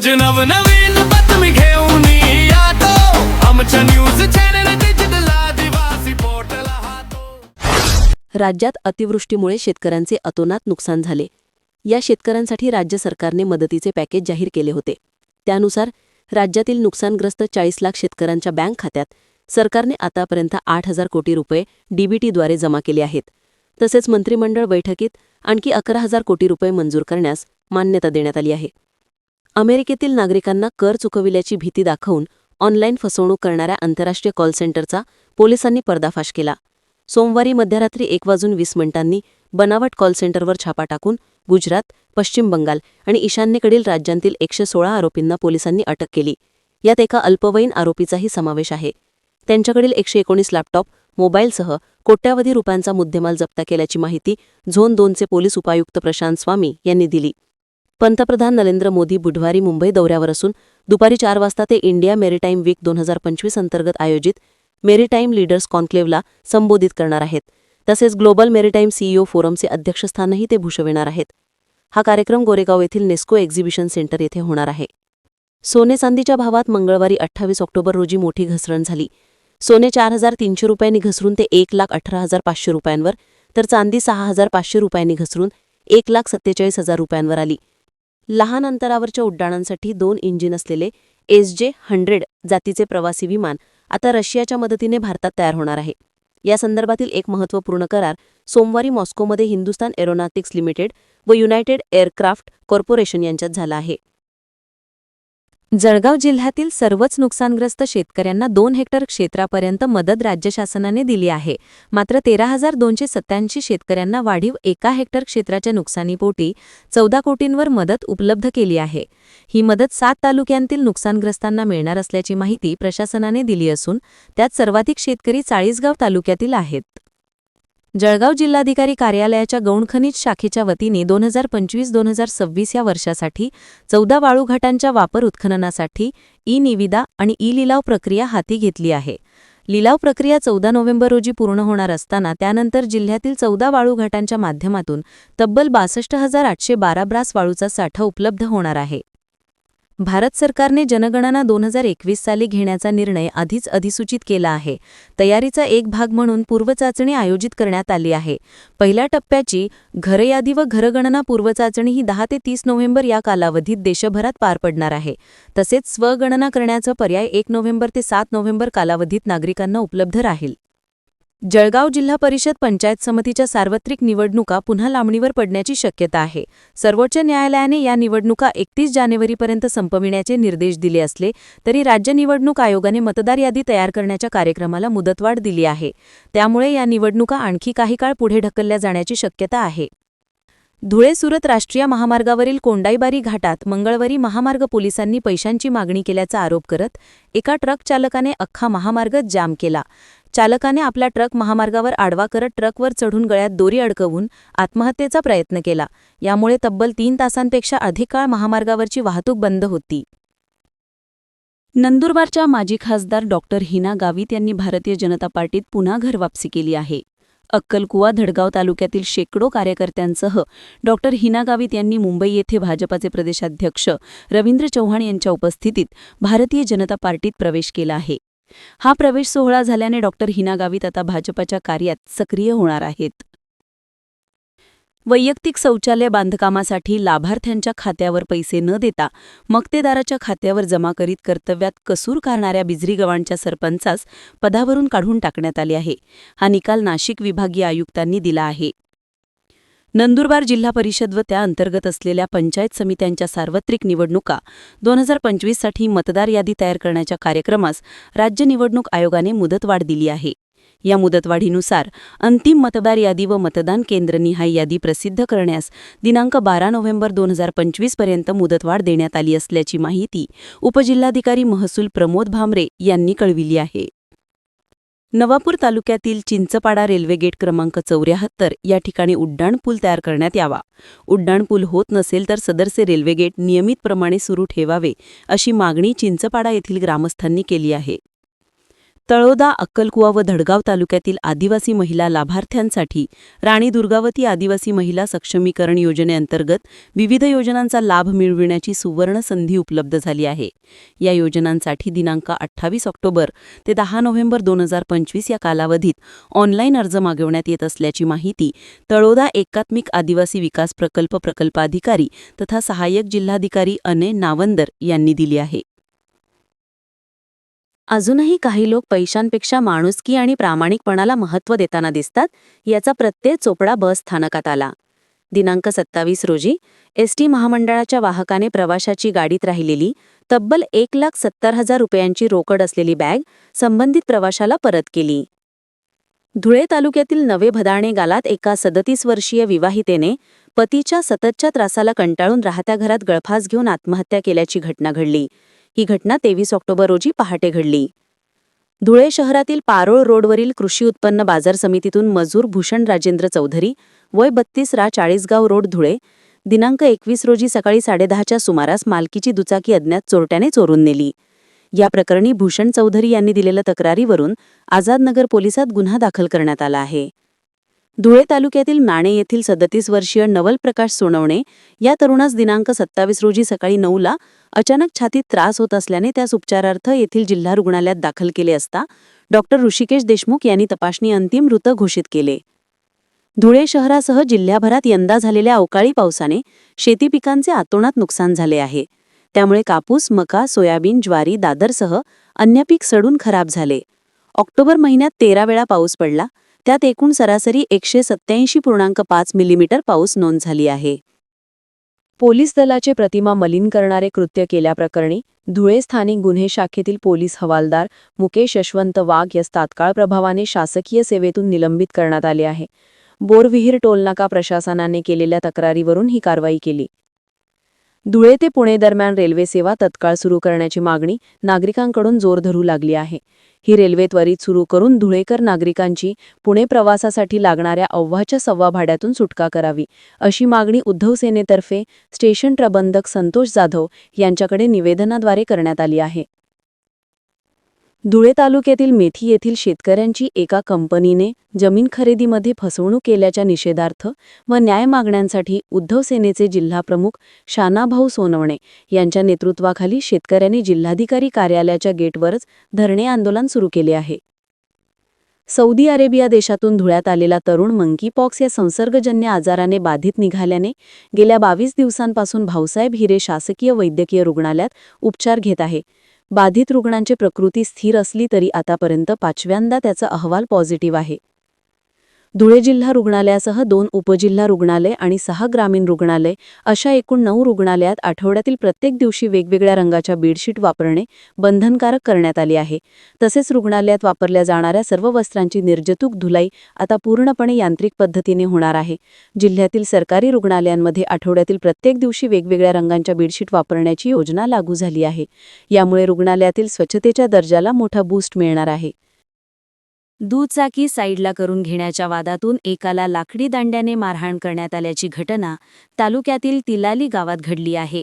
रोज नवनवीन बातमी घेऊन यातो. आमच्या न्यूज चॅनल डिजिटल हातो. राज्यात अतिवृष्टीमुळे शेतकऱ्यांचे अतोनात नुकसान झाले. या शेतकऱ्यांसाठी राज्य सरकारने मदतीचे पॅकेज जाहीर केले होते. त्यानुसार राज्यातील नुकसानग्रस्त चाळीस लाख शेतकऱ्यांच्या बँक खात्यात सरकारने आतापर्यंत आठ हजार कोटी रुपये डीबीटीद्वारे जमा केले आहेत. तसेच मंत्रिमंडळ बैठकीत आणखी अकरा हजार कोटी रुपये मंजूर करण्यास मान्यता देण्यात आली आहे. अमेरिकेतील नागरिकांना कर चुकविल्याची भीती दाखवून ऑनलाईन फसवणूक करणाऱ्या आंतरराष्ट्रीय कॉल सेंटरचा पोलिसांनी पर्दाफाश केला. सोमवारी मध्यरात्री एक वाजून वीस मिनिटांनी बनावट कॉल सेंटरवर छापा टाकून गुजरात पश्चिम बंगाल आणि ईशान्येकडील राज्यांतील एकशे सोळा आरोपींना पोलिसांनी अटक केली. यात एका अल्पवयीन आरोपीचाही समावेश आहे. त्यांच्याकडील एकशे एकोणीस लॅपटॉप मोबाईलसह कोट्यावधी रुपयांचा मुद्देमाल जप्त केल्याची माहिती झोन दोनचे पोलीस उपायुक्त प्रशांत स्वामी यांनी दिली. पंतप्रधान नरेंद्र मोदी बुधवारी मुंबई दौऱ्यावर असून दुपारी चार वाजता ते इंडिया मेरीटाईम वीक दोन हजार पंचवीस अंतर्गत आयोजित मेरीटाईम लीडर्स कॉन्क्लेव्हला संबोधित करणार आहेत. तसेच ग्लोबल मेरीटाईम सीईओ फोरमचे अध्यक्षस्थानही ते भूषविणार आहेत. हा कार्यक्रम गोरेगाव येथील नेस्को एक्झिबिशन सेंटर येथे होणार आहे. सोने चांदीच्या भावात मंगळवारी अठ्ठावीस ऑक्टोबर रोजी मोठी घसरण झाली. सोने चार हजार तीनशे रुपयांनी घसरून ते एक लाख अठरा हजार पाचशे रुपयांवर तर चांदी सहा हजार पाचशे रुपयांनी घसरून एक लाख सत्तेचाळीस हजार रुपयांवर आली. लहान अंतरावरच्या उड्डाणांसाठी दोन इंजिन असलेले एस जे हंड्रेड जातीचे प्रवासी विमान आता रशियाच्या मदतीने भारतात तयार होणार आहे. या संदर्भातील एक महत्त्वपूर्ण करार सोमवारी मॉस्कोमध्ये हिंदुस्तान एरोनॉटिक्स लिमिटेड व युनायटेड एअरक्राफ्ट कॉर्पोरेशन यांच्यात झाला आहे. जळगाव जिल्ह्यातील सर्वच नुकसानग्रस्त शेतकऱ्यांना दोन हेक्टर क्षेत्रापर्यंत मदत राज्य शासनाने दिली आहे. मात्र तेरा हजार दोनशे सत्त्याऐंशी शेतकऱ्यांना वाढीव एका हेक्टर क्षेत्राच्या नुकसानीपोटी चौदा कोटींवर मदत उपलब्ध केली आहे. ही मदत सात तालुक्यांतील नुकसानग्रस्तांना मिळणार असल्याची माहिती प्रशासनाने दिली असून त्यात सर्वाधिक शेतकरी चाळीसगाव तालुक्यातील आहेत. जळगाव जिल्हाधिकारी कार्यालयाच्या गौणखनिज शाखेच्या वतीने दोन हजार पंचवीस दोन हजार सव्वीस या वर्षासाठी चौदा वाळूघाटांच्या वापर उत्खननासाठी ई निविदा आणि ई लिलाव प्रक्रिया हाती घेतली आहे. लिलाव प्रक्रिया चौदा नोव्हेंबर रोजी पूर्ण होणार असताना त्यानंतर जिल्ह्यातील चौदा वाळूघाटांच्या माध्यमातून तब्बल बासष्ट हजार आठशे बारा ब्रास वाळूचा साठा उपलब्ध होणार आहे. भारत सरकारने जनगणना दोन हजार एकवीस साली घेण्याचा निर्णय आधीच अधिसूचित केला आहे. तयारीचा एक भाग म्हणून पूर्वचाचणी आयोजित करण्यात आली आहे. पहिल्या टप्प्याची घरयादी व घरगणना पूर्वचाचणी ही दहा ते तीस नोव्हेंबर या कालावधीत देशभरात पार पडणार आहे. तसेच स्वगणना करण्याचा पर्याय एक नोव्हेंबर ते सात नोव्हेंबर कालावधीत नागरिकांना उपलब्ध राहील. जळगाव जिल्हा परिषद पंचायत समितीच्या सार्वत्रिक निवडणुका पुन्हा लांबणीवर पडण्याची शक्यता आहे. सर्वोच्च न्यायालयाने या निवडणुका एकतीस जानेवारीपर्यंत संपविण्याचे निर्देश दिले असले तरी राज्य निवडणूक आयोगाने मतदार यादी तयार करण्याच्या कार्यक्रमाला मुदतवाढ दिली आहे. त्यामुळे या निवडणुका आणखी काही काळ पुढे ढकलल्या जाण्याची शक्यता आहे. धुळे सुरत राष्ट्रीय महामार्गावरील कोंडाईबारी घाटात मंगळवारी महामार्ग पोलिसांनी पैशांची मागणी केल्याचा आरोप करत एका ट्रक चालकाने अख्खा महामार्ग जाम केला. चालकाने आपला ट्रक महामार्गावर आडवा करत ट्रकवर चढून गळ्यात दोरी अडकवून आत्महत्येचा प्रयत्न केला. यामुळे तब्बल तीन तासांपेक्षा अधिक काळ महामार्गावरची वाहतूक बंद होती. नंदुरबारच्या माजी खासदार डॉक्टर हिना गावित यांनी भारतीय जनता पार्टीत पुन्हा घरवापसी केली आहे. अक्कलकुवा धडगाव तालुक्यातील शेकडो कार्यकर्त्यांसह डॉक्टर हिना गावित यांनी मुंबई येथे भाजपाचे प्रदेशाध्यक्ष रवींद्र चव्हाण यांच्या उपस्थितीत भारतीय जनता पार्टीत प्रवेश केला आहे. हा प्रवेश सोहळा झाल्याने डॉक्टर हिना गावित आता भाजपाच्या कार्यात सक्रिय होणार आहेत. वैयक्तिक शौचालय बांधकामासाठी लाभार्थ्यांच्या खात्यावर पैसे न देता मक्तेदाराच्या खात्यावर जमा करीत कर्तव्यात कसूर करणाऱ्या बिजरी गव्हाणच्या सरपंचास पदावरून काढून टाकण्यात आले आहे. हा निकाल नाशिक विभागीय आयुक्तांनी दिला आहे. नंदुरबार जिल्हा परिषद व त्या अंतर्गत असलेल्या पंचायत समित्यांच्या सार्वत्रिक निवडणुका दोन हजार पंचवीससाठी मतदार यादी तयार करण्याच्या कार्यक्रमास राज्य निवडणूक आयोगाने मुदतवाढ दिली आहे. या मुदतवाढीनुसार अंतिम मतदार यादी व मतदान केंद्रनिहाय यादी प्रसिद्ध करण्यास दिनांक बारा नोव्हेंबर दोन हजार पंचवीसपर्यंत मुदतवाढ देण्यात आली असल्याची माहिती उपजिल्हाधिकारी महसूल प्रमोद भामरे यांनी कळविली आहे. नवापूर तालुक्यातील चिंचपाडा रेल्वे गेट क्रमांक चौऱ्याहत्तर या ठिकाणी उड्डाणपूल तयार करण्यात यावा. उड्डाणपूल होत नसेल तर सदरचे रेल्वे गेट नियमितप्रमाणे सुरू ठेवावे अशी मागणी चिंचपाडा येथील ग्रामस्थांनी केली आहे. तळोदा अक्कलकुवा व धडगाव तालुक्यातील आदिवासी महिला लाभार्थ्यांसाठी राणी दुर्गावती आदिवासी महिला सक्षमीकरण योजनेअंतर्गत विविध योजनांचा लाभ मिळविण्याची सुवर्ण संधी उपलब्ध झाली आहे. या योजनांसाठी दिनांक अठ्ठावीस ऑक्टोबर ते दहा नोव्हेंबर दोन हजार पंचवीस या कालावधीत ऑनलाईन अर्ज मागवण्यात येत असल्याची माहिती तळोदा एकात्मिक आदिवासी विकास प्रकल्प प्रकल्पाधिकारी तथा सहाय्यक जिल्हाधिकारी अने नावंदर यांनी दिली आहे. अजूनही काही लोक पैशांपेक्षा माणुसकी आणि प्रामाणिकपणाला महत्त्व देताना दिसतात याचा प्रत्यय चोपडा बस स्थानकात आला. दिनांक सत्तावीस रोजी एस टी महामंडळाच्या वाहकाने प्रवाशाची गाडीत राहिलेली तब्बल एक लाख सत्तर हजार रुपयांची रोकड असलेली बॅग संबंधित प्रवाशाला परत केली. धुळे तालुक्यातील नवे भदाणे गालात एका सदतीस वर्षीय विवाहितेने पतीच्या सततच्या त्रासाला कंटाळून राहत्या घरात गळफास घेऊन आत्महत्या केल्याची घटना घडली. ही घटना तेवीस ऑक्टोबर रोजी पहाटे घडली. धुळे शहरातील पारोळ रोडवरील कृषी उत्पन्न बाजार समितीतून मजूर भूषण राजेंद्र चौधरी वय बत्तीस रा चाळीसगाव रोड धुळे दिनांक एकवीस रोजी सकाळी साडेदहाच्या सुमारास मालकीची दुचाकी अज्ञात चोरट्याने चोरून नेली. या प्रकरणी भूषण चौधरी यांनी दिलेल्या तक्रारीवरून आझादनगर पोलिसात गुन्हा दाखल करण्यात आला आहे. धुळे तालुक्यातील नाणे येथील सदतीस वर्षीय नवल प्रकाश सोनवणे या तरुणास दिनांक सत्तावीस रोजी सकाळी नऊला अचानक छातीत त्रास होत असल्याने त्यास उपचारार्थ येथील जिल्हा रुग्णालयात दाखल केले असता डॉक्टर ऋषिकेश देशमुख यांनी तपासणी अंतिम मृत घोषित केले. धुळे शहरासह जिल्ह्याभरात यंदा झालेल्या अवकाळी पावसाने शेती पिकांचे आतोनात नुकसान झाले आहे. त्यामुळे कापूस मका सोयाबीन ज्वारी दादरसह अन्य पीक सडून खराब झाले. ऑक्टोबर महिन्यात तेरा वेळा पाऊस पडला. त्यात एकूण सरासरी एकशे सत्याऐंशी पूर्णांक पाच मिलीमीटर पाऊस नोंद झाली आहे. पोलीस दलाचे प्रतिमा मलिन करणारे कृत्य केल्याप्रकरणी धुळे स्थानिक गुन्हे शाखेतील पोलीस हवालदार मुकेश यशवंत वाघ यास तात्काळ प्रभावाने शासकीय सेवेतून निलंबित करण्यात आले आहे. बोरविहीर टोलनाका प्रशासनाने केलेल्या तक्रारीवरून ही कारवाई केली. धुळे ते पुणे दरम्यान रेल्वे सेवा तत्काळ सुरू करण्याची मागणी नागरिकांकडून जोर धरू लागली आहे. ही रेल्वे त्वरित सुरू करून धुळेकर नागरिकांची पुणे प्रवासासाठी लागणाऱ्या अव्वाच्या सव्वा भाड्यातून सुटका करावी अशी मागणी उद्धव सेनेतर्फे स्टेशन प्रबंधक संतोष जाधव यांच्याकडे निवेदनाद्वारे करण्यात आली आहे. धुळे तालुक्यातील मेथी येथील शेतकऱ्यांची एका कंपनीने जमीन खरेदीमध्ये फसवणूक केल्याच्या निषेधार्थ व न्याय मागण्यांसाठी उद्धव सेनेचे जिल्हाप्रमुख शानाभाऊ सोनवणे यांच्या नेतृत्वाखाली शेतकऱ्यांनी जिल्हाधिकारी कार्यालयाच्या गेटवरच धरणे आंदोलन सुरू केले आहे. सौदी अरेबिया देशातून धुळ्यात आलेला तरुण मंकीपॉक्स या संसर्गजन्य आजाराने बाधित निघाल्याने गेल्या बावीस दिवसांपासून भाऊसाहेब हिरे शासकीय वैद्यकीय रुग्णालयात उपचार घेत आहे. बाधित रुग्णांची प्रकृती स्थिर असली तरी आतापर्यंत पाचव्यांदा त्याचा अहवाल पॉझिटिव्ह आहे. धुळे जिल्हा रुग्णालयासह दोन उपजिल्हा रुग्णालय आणि सहा ग्रामीण रुग्णालय अशा एकूण नऊ रुग्णालयात आठवड्यातील प्रत्येक दिवशी वेगवेगळ्या रंगाच्या बेडशीट वापरणे बंधनकारक करण्यात आले आहे. तसेच रुग्णालयात वापरल्या जाणाऱ्या सर्व वस्त्रांची निर्जतूक धुलाई आता पूर्णपणे यांत्रिक पद्धतीने होणार आहे. जिल्ह्यातील सरकारी रुग्णालयांमध्ये आठवड्यातील प्रत्येक दिवशी वेगवेगळ्या रंगांच्या बेडशीट वापरण्याची योजना लागू झाली आहे. यामुळे रुग्णालयातील स्वच्छतेच्या दर्जाला मोठा बूस्ट मिळणार आहे. दुचाकी साईडला करून घेण्याच्या वादातून एकाला लाकडी दांड्याने मारहाण करण्यात आल्याची घटना तालुक्यातील तिलाली गावात घडली आहे.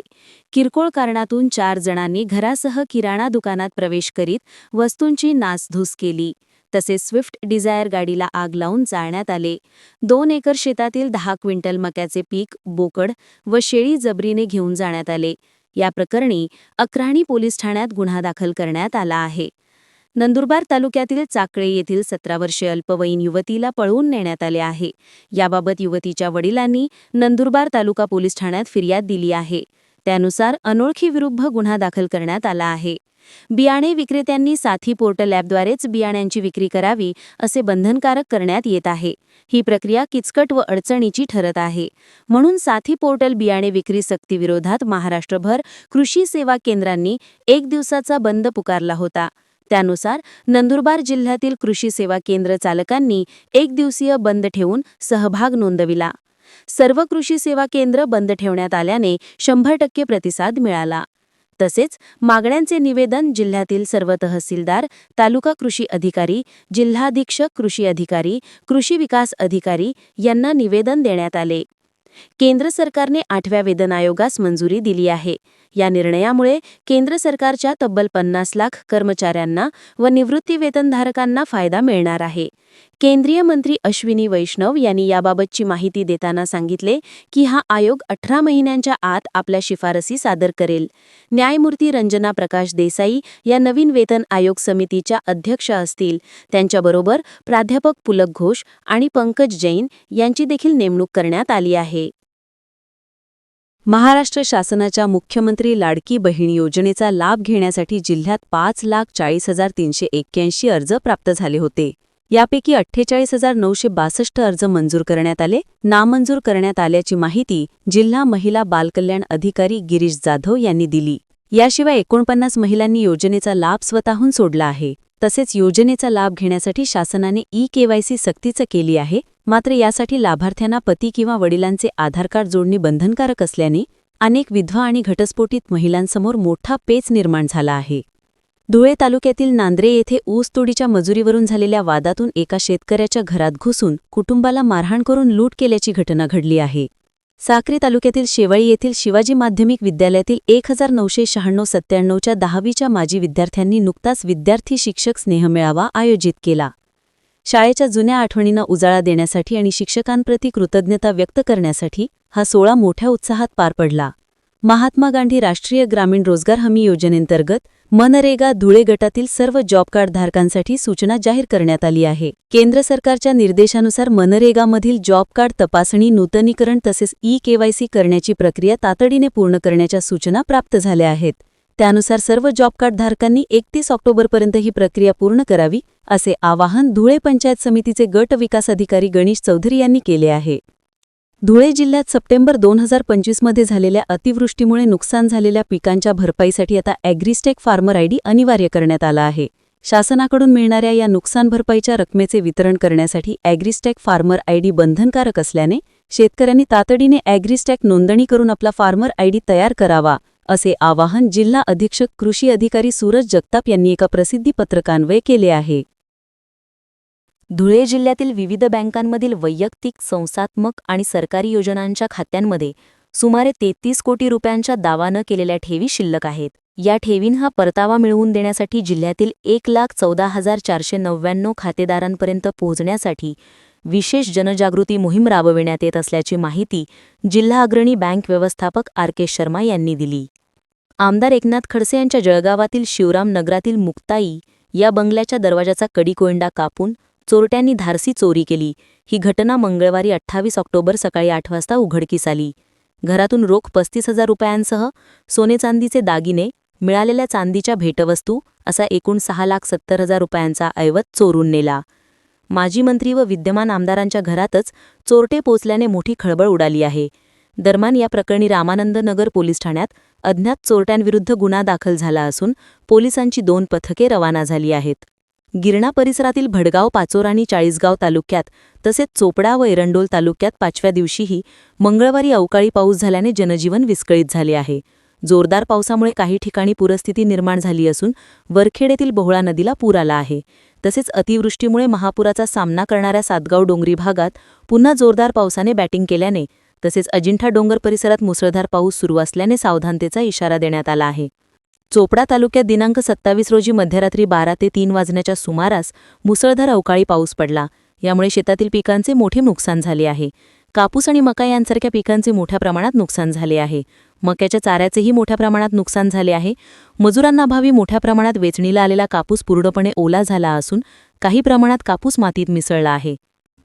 किरकोळ कारणातून चार जणांनी घरासह किराणा दुकानात प्रवेश करीत वस्तूंची नासधूस केली. तसेच स्विफ्ट डिझायर गाडीला आग लावून जाळण्यात आले. दोन एकर शेतातील दहा क्विंटल मक्याचे पीक बोकड व शेळी जबरीने घेऊन जाण्यात आले. या प्रकरणी अक्राणी पोलीस ठाण्यात गुन्हा दाखल करण्यात आला आहे. नंदुरबार तालुक्यातील चाकळे येथील सतरा वर्षे अल्पवयीन युवतीला पळवून नेण्यात आले आहे. याबाबत युवतीच्या वडिलांनी नंदुरबार तालुका पोलीस ठाण्यात फिर्याद दिली आहे. त्यानुसार अनोळखी विरुद्ध गुन्हा दाखल करण्यात आला आहे. बियाणे विक्रेत्यांनी साथी पोर्टल ॲपद्वारेच बियाण्यांची विक्री करावी असे बंधनकारक करण्यात येत आहे. ही प्रक्रिया किचकट व अडचणीची ठरत आहे. म्हणून साथी पोर्टल बियाणे विक्री सक्तीविरोधात महाराष्ट्रभर कृषी सेवा केंद्रांनी एक दिवसाचा बंद पुकारला होता. त्यानुसार नंदुरबार जिल्ह्यातील कृषी सेवा केंद्र चालकांनी एक दिवसीय बंद ठेवून सहभाग नोंदविला. सर्व कृषी सेवा केंद्र बंद ठेवण्यात आल्याने शंभर टक्के प्रतिसाद मिळाला. तसेच मागण्यांचे निवेदन जिल्ह्यातील सर्व तहसीलदार तालुका कृषी अधिकारी जिल्हाधीक्षक कृषी अधिकारी कृषी विकास अधिकारी यांना निवेदन देण्यात आले. केंद्र सरकारने आठव्या वेतन आयोगास मंजुरी दिली आहे. या निर्णयामुळे केंद्र सरकारच्या तब्बल पन्नास लाख कर्मचाऱ्यांना व निवृत्तीवेतनधारकांना फायदा मिळणार आहे. केंद्रीय मंत्री अश्विनी वैष्णव यांनी याबाबतची माहिती देताना सांगितले की हा आयोग अठरा महिन्यांच्या आत आपल्या शिफारसी सादर करेल. न्यायमूर्ती रंजना प्रकाश देसाई या नवीन वेतन आयोग समितीच्या अध्यक्ष असतील. त्यांच्याबरोबर प्राध्यापक पुलक घोष आणि पंकज जैन यांची देखील नेमणूक करण्यात आली आहे. महाराष्ट्र शासनाच्या मुख्यमंत्री लाडकी बहीण योजनेचा लाभ घेण्यासाठी जिल्ह्यात पाच लाख चाळीस हजार तीनशे एक्क्याऐंशी अर्ज प्राप्त झाले होते. यापैकी अठ्ठेचाळीस हजार नऊशे बासष्ट अर्ज मंजूर करण्यात आले. नामंजूर करण्यात आल्याची माहिती जिल्हा महिला बालकल्याण अधिकारी गिरीश जाधव यांनी दिली. याशिवाय एकोणपन्नास महिलांनी योजनेचा लाभ स्वतःहून सोडला आहे. तसेच योजनेचा लाभ घेण्यासाठी शासनाने ई केवायसी सक्तीचं केली आहे. मात्र यासाठी लाभार्थ्यांना पती किंवा वडिलांचे आधार कार्ड जोडणी बंधनकारक असल्याने अनेक विधवा आणि घटस्फोटित महिलांसमोर मोठा पेच निर्माण झाला आहे. धुळे तालुक्यातील नांद्रे येथे ऊसतोडीच्या मजुरीवरून झालेल्या वादातून एका शेतकऱ्याच्या घरात घुसून कुटुंबाला मारहाण करून लूट केल्याची घटना घडली आहे. साक्री तालुक्यातील शेवाळी येथील शिवाजी माध्यमिक विद्यालयातील एक हजार नऊशे शहाण्णव सत्त्याण्णवच्या दहावीच्या माजी विद्यार्थ्यांनी नुकताच विद्यार्थी शिक्षक स्नेहमेळावा आयोजित केला. शाळेच्या जुन्या आठवणींना उजाळा देण्यासाठी आणि शिक्षकांप्रती कृतज्ञता व्यक्त करण्यासाठी हा सोळा मोठ्या उत्साहात पार पडला. महात्मा गांधी राष्ट्रीय ग्रामीण रोजगार हमी योजनेंतर्गत मनरेगा धुळे गटातील सर्व जॉब कार्ड धारकांसाठी सूचना जाहीर करण्यात आली आहे. केंद्र सरकारच्या निर्देशानुसार मनरेगामधील जॉब कार्ड तपासणी नूतनीकरण तसेच ई केवायसी करण्याची प्रक्रिया तातडीने पूर्ण करण्याच्या सूचना प्राप्त झाल्या आहेत. त्यानुसार सर्व जॉब कार्ड धारकांनी एकतीस ऑक्टोबरपर्यंत ही प्रक्रिया पूर्ण करावी असे आवाहन धुळे पंचायत समितीचे गट विकास अधिकारी गणेश चौधरी यांनी केले आहे. धुळे जिल्ह्यात सप्टेंबर दोन हजार पंचवीसमध्ये झालेल्या अतिवृष्टीमुळे नुकसान झालेल्या पिकांच्या भरपाईसाठी आता ॲग्रिस्टेक फार्मर आयडी अनिवार्य करण्यात आला आहे. शासनाकडून मिळणाऱ्या या नुकसान भरपाईच्या रकमेचे वितरण करण्यासाठी ॲग्रिस्टॅक फार्मर आयडी बंधनकारक असल्याने शेतकऱ्यांनी तातडीने ॲग्रिस्टॅक नोंदणी करून आपला फार्मर आयडी तयार करावा असे आवाहन जिल्हा अधीक्षक कृषी अधिकारी सूरज जगताप यांनी एका प्रसिद्धी पत्रकान्वये केले आहे. धुळे जिल्ह्यातील विविध बँकांमधील वैयक्तिक संस्थात्मक आणि सरकारी योजनांच्या खात्यांमध्ये सुमारे तेहतीस कोटी रुपयांच्या दावा न केलेल्या ठेवी शिल्लक आहेत. या ठेवींहा परतावा मिळवून देण्यासाठी जिल्ह्यातील एक लाख चौदा हजार चारशे नव्याण्णव खातेदारांपर्यंत पोहोचण्यासाठी विशेष जनजागृती मोहीम राबविण्यात येत असल्याची माहिती जिल्हा अग्रणी बँक व्यवस्थापक आर के शर्मा यांनी दिली. आमदार एकनाथ खडसे यांच्या जळगावातील शिवराम नगरातील मुक्ताई या बंगल्याच्या दरवाजाचा कडीकोंडा कापून चोरट्यांनी धारसी चोरी केली. ही घटना मंगळवारी अठ्ठावीस ऑक्टोबर सकाळी आठ वाजता उघडकीस आली. घरातून रोख पस्तीस हजार रुपयांसह सोने चांदीचे दागिने मिळालेल्या चांदीच्या भेटवस्तू असा एकूण सहा लाख सत्तर हजार रुपयांचा ऐवत चोरून नेला. माजी मंत्री व विद्यमान आमदारांच्या घरातच चोरटे पोचल्याने मोठी खळबळ उडाली आहे. दरम्यान या प्रकरणी रामानंद नगर पोलीस ठाण्यात अज्ञात चोरट्यांविरुद्ध गुन्हा दाखल झाला असून पोलिसांची दोन पथके रवाना झाली आहेत. गिरणा परिसरातील भडगाव पाचोर आणि चाळीसगाव तालुक्यात तसेच चोपडा व एरंडोल तालुक्यात पाचव्या दिवशीही मंगळवारी अवकाळी पाऊस झाल्याने जनजीवन विस्कळीत झाले आहे. जोरदार पावसामुळे काही ठिकाणी पूरस्थिती निर्माण झाली असून वरखेड येथील बोहळा नदीला पूर आला आहे. तसेच अतिवृष्टीमुळे महापुराचा सामना करणाऱ्या सातगाव डोंगरी भागात पुन्हा जोरदार पावसाने बॅटिंग केल्याने तसेच अजिंठा डोंगर परिसरात मुसळधार पाऊस सुरू असल्याने सावधानतेचा इशारा देण्यात आला आहे. चोपडा तालुक्यात दिनांक सत्तावीस रोजी मध्यरात्री बारा ते तीन वाजण्याच्या सुमारास मुसळधार अवकाळी पाऊस पडला. यामुळे शेतातील पिकांचे मोठे नुकसान झाले आहे. कापूस आणि मका यांसारख्या पिकांचे मोठ्या प्रमाणात नुकसान झाले आहे. मक्याच्या चाऱ्याचेही मोठ्या प्रमाणात नुकसान झाले आहे. मजुरांना अभावी मोठ्या प्रमाणात वेचणीला आलेला कापूस पूर्णपणे ओला झाला असून काही प्रमाणात कापूस मातीत मिसळला आहे.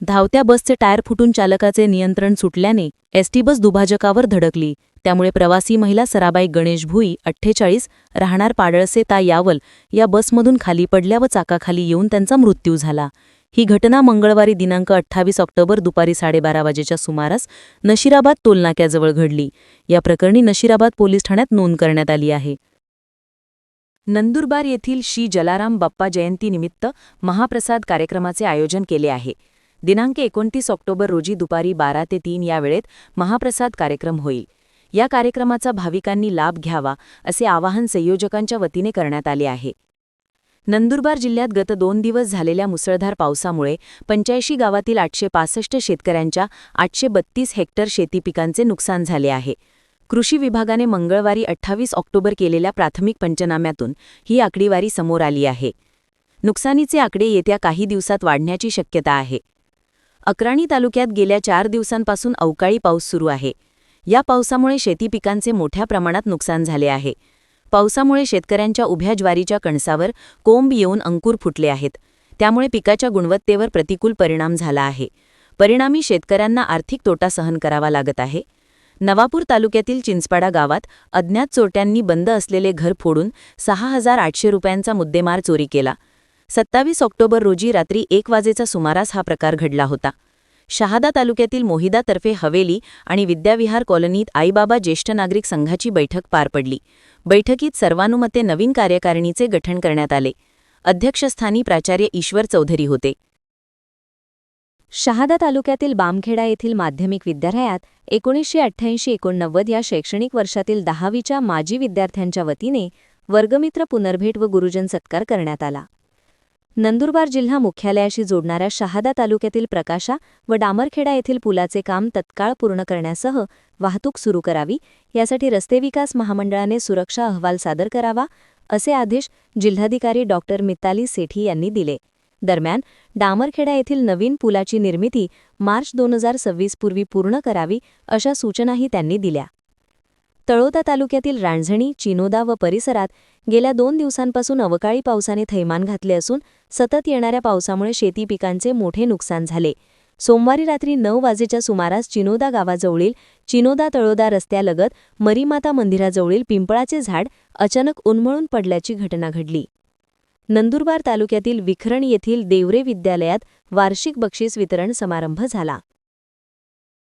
धावत्या बसचे टायर फुटून चालकाचे नियंत्रण सुटल्याने एसटी बस दुभाजकावर धडकली. त्यामुळे प्रवासी महिला सराबाई गणेश भुई अठ्ठेचाळीस राहणार पाडळसे ता यावल या बसमधून खाली पडल्या व चाकाखाली येऊन त्यांचा मृत्यू झाला. ही घटना मंगळवारी दिनांक अठ्ठावीस ऑक्टोबर दुपारी साडेबारा वाजेच्या सुमारास नशिराबाद टोलनाक्याजवळ घडली. या प्रकरणी नशिराबाद पोलीस ठाण्यात नोंद करण्यात आली आहे. नंदुरबार येथील श्री जलाराम बाप्पा जयंतीनिमित्त महाप्रसाद कार्यक्रमाचे आयोजन केले आहे. दिनांक एकोणतीस ऑक्टोबर रोजी दुपारी बारा ते तीन या वेळेत महाप्रसाद कार्यक्रम होईल. या कार्यक्रमाचा भाविकांनी लाभ घ्यावा असे आवाहन संयोजकांच्या वतीने करण्यात आले आहे. नंदुरबार जिल्ह्यात गत दोन दिवस झालेल्या मुसळधार पावसामुळे पंच्याऐंशी गावातील आठशे पासष्ट शेतकऱ्यांच्या आठशे बत्तीस हेक्टर शेतीपिकांचे नुकसान झाले आहे. कृषी विभागाने मंगळवारी अठ्ठावीस ऑक्टोबर केलेल्या प्राथमिक पंचनाम्यातून ही आकडेवारी समोर आली आहे. नुकसानीचे आकडे येत्या काही दिवसात वाढण्याची शक्यता आहे. अक्राणी तालुक्यात गेल्या चार दिवसांपासून अवकाळी पाऊस सुरू आहे. या पावसामुळे शेती पिकांचे मोठ्या प्रमाणात नुकसान झाले आहे. पावसामुळे शेतकऱ्यांच्या उभ्या ज्वारीच्या कणसावर कोंब येऊन अंकुर फुटले आहेत. त्यामुळे पिकाच्या गुणवत्तेवर प्रतिकूल परिणाम झाला आहे. परिणामी शेतकऱ्यांना आर्थिक तोटा सहन करावा लागत आहे. नवापूर तालुक्यातील चिंचपाडा गावात अज्ञात चोरट्यांनी बंद असलेले घर फोडून सहा हजार आठशे रुपयांचा मुद्देमार चोरी केला. सत्तावीस ऑक्टोबर रोजी रात्री एक वाजेचा सुमारास हा प्रकार घडला होता. शहादा तालुक्यातील मोहिदातर्फे हवेली आणि विद्याविहार कॉलनीत आईबाबा ज्येष्ठ नागरिक संघाची बैठक पार पडली. बैठकीत सर्वानुमते नवीन कार्यकारिणीचे गठन करण्यात आले. अध्यक्षस्थानी प्राचार्य ईश्वर चौधरी होते. शहादा तालुक्यातील बामखेडा येथील माध्यमिक विद्यालयात एकोणीसशे अठ्ठ्याऐंशी एकोणनव्वद या शैक्षणिक वर्षातील दहावीच्या माजी विद्यार्थ्यांच्या वतीने वर्गमित्र पुनर्भेट व गुरुजन सत्कार करण्यात आला. नंदुरबार जिल्हा मुख्यालयाशी जोडणाऱ्या शहादा तालुक्यातील प्रकाशा व डामरखेडा येथील पुलाचे काम तत्काळ पूर्ण करण्यासह वाहतूक सुरू करावी. यासाठी रस्ते विकास महामंडळाने सुरक्षा अहवाल सादर करावा असे आदेश जिल्हाधिकारी डॉक्टर मिताली सेठी यांनी दिले. दरम्यान डामरखेडा येथील नवीन पुलाची निर्मिती मार्च दोन हजार सव्वीस पूर्वी पूर्ण करावी अशा सूचनाही त्यांनी दिल्या. तळोदा तालुक्यातील रांझणी चिनोदा व परिसरात गेल्या दोन दिवसांपासून अवकाळी पावसाने थैमान घातले असून सतत येणाऱ्या पावसामुळे शेती पिकांचे मोठे नुकसान झाले. सोमवारी रात्री नऊ वाजेच्या सुमारास चिनोदा गावाजवळील चिनोदा तळोदा रस्त्यालगत मरीमाता मंदिराजवळील पिंपळाचे झाड अचानक उन्मळून पडल्याची घटना घडली. नंदुरबार तालुक्यातील विखरण येथील देवरे विद्यालयात वार्षिक बक्षीस वितरण समारंभ झाला.